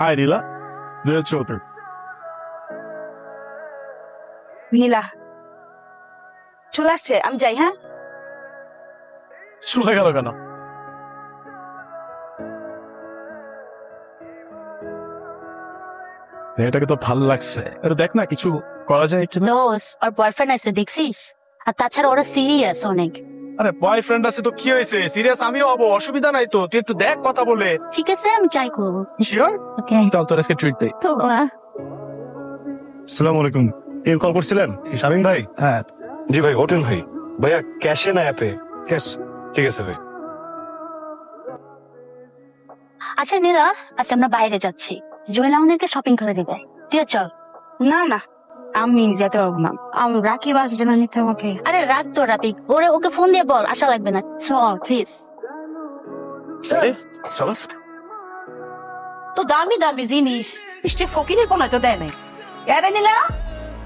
Hi, Nila. Dear children. নীলা চলে আসছে আমি যাই হ্যাঁ? চলে গেল কেন? এটাকে তো ভালো লাগছে। আরে দেখ না কিছু করা যায় কি না দোষ ওর বয়ফ্রেন্ড আছে দেখছিস? আর তাছাড়া ওরা সিরিয়াস অনেক। আরে বয়ফ্রেন্ড আছে তো কি হয়েছে? সিরিয়াস আমিও হব অসুবিধা নাই তো। তুই একটু দেখ কথা বলে। ঠিক আছে আমি ট্রাই করব। শিওর ওকে চল তোর আজকে ট্রিট দেই। তো আলাইকুম কে কল করছিলেন? শামিম ভাই? হ্যাঁ। জি ভাই ওঠেন ভাই। ভাইয়া ক্যাশে না অ্যাপে ক্যাশ ঠিক আছে ভাই। আচ্ছা নীলা আজকে আমরা বাইরে যাচ্ছি। জুয়েল আমাদেরকে শপিং করে দিবে। তুই চল। না না। আমি যেতে পারব না। আমি রাকিব আসবে না নিতে আমাকে আরে রাত তো রাপিক ওরে ওকে ফোন দিয়ে বল আশা লাগবে না। চল প্লিজ তো দামি দামি জিনিস। ফকিরের কোনো তো দেয় নাই। এরে নিলা।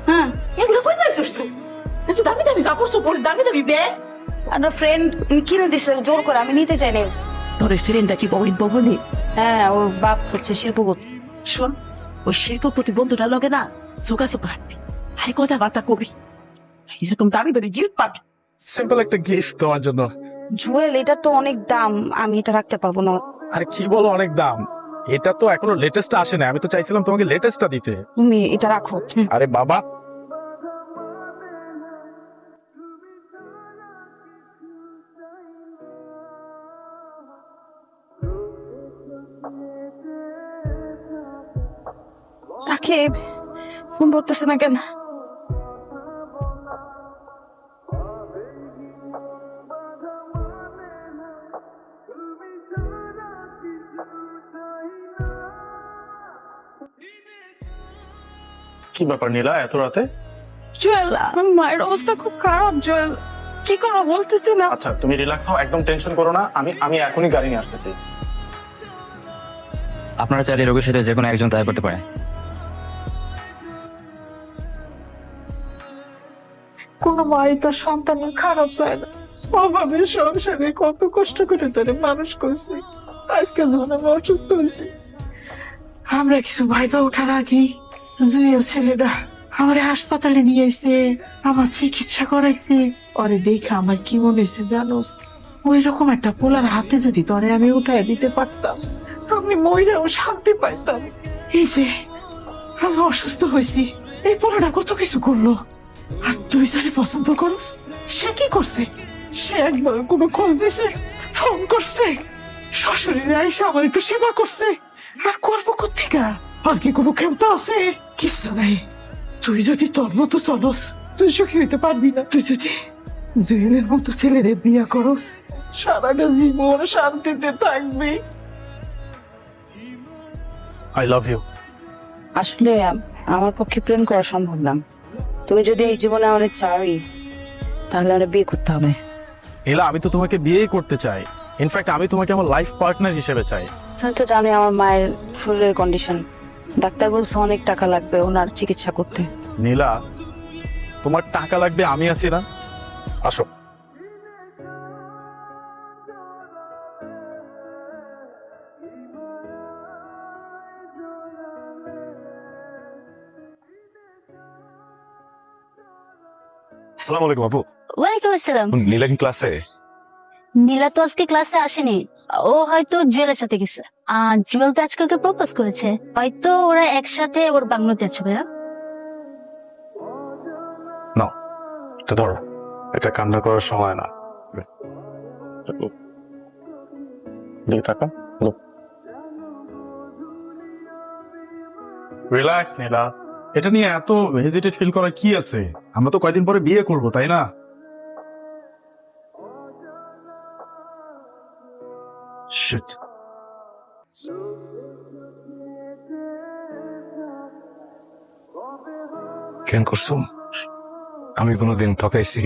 হ্যাঁ। এগুলো কই পাইছিস তুই? এত দামি দামি কাপড় চোপড় দামি দামি ব্যাগ। আমার ফ্রেন্ড কিনে দিছে জোর করে আমি নিতে চাই না। তোর সিলিন্ডা কি বহুলি হ্যাঁ ওর বাপ হচ্ছে শিল্পপতি। শোন ওই শিল্পপতি বন্ধুটা লগে না যোগাযোগ রাখবি হাই কথাবার্তা কবি এরকম দামি দামি গিফট পাবি সিম্পল একটা গিফট তোমার জন্য। জুয়েল এটা তো অনেক দাম। আমি এটা রাখতে পারব না। আরে কি বলো অনেক দাম। এটা তো এখনও লেটেস্ট আসে না আমি তো চাইছিলাম তোমাকে লেটেস্টটা দিতে। তুমি এটা রাখো। আরে বাবা। রাকিব ফোন ধরতেছে না কেন? কি ব্যাপার নীলা এত রাতে? জুয়েল আমার মায়ের অবস্থা খুব খারাপ জুয়েল। কি করব বুঝতেছি না। আচ্ছা তুমি রিল্যাক্স হও একদম টেনশন করো না আমি আমি এখনই গাড়ি নিয়ে আসতেছি। আপনারা চাইলে রোগীর সাথে যে কোনো একজন দেখা করতে পারেন কোন মাই তার সন্তানের খারাপ চায় না। অভাবের সংসারে কত কষ্ট করে তোরে মানুষ করছি। আজকে যখন আমি অসুস্থ হয়েছি আমরা কিছু ভাইবা ওঠার আগে জুয়েল ছেলেটা আমার হাসপাতালে নিয়ে এসে আমার চিকিৎসা করাইছে। অরে দেখে আমার কি মনে হয়েছে জানোস? ওই রকম একটা পোলার হাতে যদি তোরে আমি উঠাই দিতে পারতাম আমি ময়রাও শান্তি পাইতাম। এই যে, আমি অসুস্থ হয়েছি এই পোলাটা কত কিছু করল? আর তুই যারে পছন্দ করস, সে কি করছে? সে একবার কোনো খোঁজ দিছে, ফোন করছে, শ্বশুরের আইসা আমার একটু সেবা করছে। আর করব কোথেকা? আর কি কোনো ক্ষমতা আছে? কিছু নাই। তুই যদি তোর মতো চলস তুই সুখী হইতে পারবি না। তুই যদি জুয়েলের মতো ছেলেরে বিয়া করস সারাটা জীবন শান্তিতে থাকবি। আই লাভ ইউ আসলে আমার পক্ষে প্রেম করা সম্ভব না। তুমি যদি এই জীবনে আমার চাই তাহলে আমার বিয়ে করতে হবে। নীলা আমি তো তোমাকে বিয়েই করতে চাই। ইনফ্যাক্ট আমি তোমাকে আমার লাইফ পার্টনার হিসেবে চাই। তুমি তো জানোই আমার মায়ের শরীরের কন্ডিশন ডাক্তার বলছে অনেক টাকা লাগবে ওনার চিকিৎসা করতে। নীলা তোমার টাকা লাগবে আমি আছি না। আসো। সালাম আলাইকুম আপু। ওয়ালাইকুম আসসালাম। নীলা কি ক্লাসে নীলা তো আজকে ক্লাসে আসেনি। ও হয়তো জুয়েলের সাথে গেছে। আর জুয়েল তো আজকে ওকে প্রপোজ করেছে। হয়তো ওরা একসাথে ওর বাংলোতে আছে ভাইয়া। তো ধরো। এটা কান্না করার সময় না। রিল্যাক্স নীলা। এটা নিয়ে এত হেজিটেট ফিল করার কি আছে? আমরা তো কয়দিন পরে বিয়ে করব তাই না? Shit. কেন করছ? আমি কোনোদিন ঠকাইছি।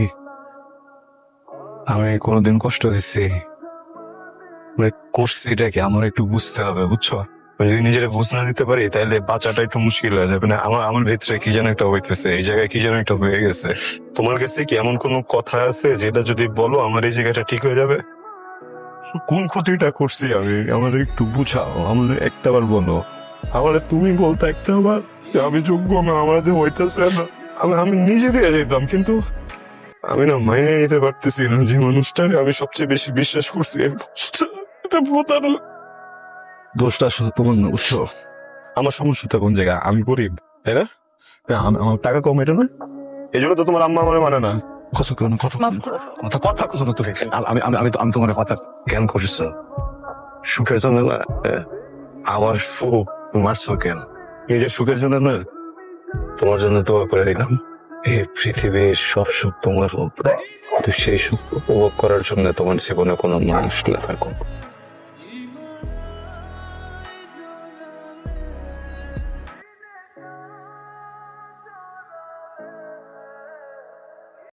আমি কোনোদিন কষ্ট দিচ্ছি মানে করছি এটা আমার একটু বুঝতে হবে, বুঝছ? যদি নিজের বুঝ না দিতে পারি, তাহলে বাঁচাটা একটু মুশকিল হয়ে যাবে। না আমার আমার ভিতরে কি যেন একটা হইতেছে, এই জায়গায় কি যেন একটা হয়ে গেছে। তোমার কাছে কি এমন কোনো কথা আছে যেটা যদি বলো, আমার এই জায়গাটা ঠিক হয়ে যাবে? কোন ক্ষতিটা করছি আমি? আমার একটু বুঝাও, আমার একটা বার বলো। আমার তুমি বলতে একটা আবার যে আমি যোগ্য আমার হইতেছে না, আমি নিজে দিয়ে যেতাম কিন্তু আমি না মাইনে নিতে পারতেছি না, যে মানুষটাকে আমি সবচেয়ে বেশি বিশ্বাস করছি এটা দোষটা আসলে তোমার না, বুঝছ? আমার সমস্যাটা কোন জায়গায়? আমি গরিব, তাই না? আমার টাকা কম এটা না এই জন্য তো তোমার আম্মা আমার মানে না। কথা কেন কথা কথা কথা কথা না তুমি। আমি আমি আমি তো- আমি তোমার কথা জ্ঞান করছ সুখের জন্য না? আমার সুখ মারছো কেন? নিজের সুখের জন্য না তোমার জন্য দোয়া করে দিলাম। এই পৃথিবীর সব সুখ তোমার হোক। সেই সুখ উপভোগ করার জন্য তোমার জীবনে কোনো মানুষ না থাকুক।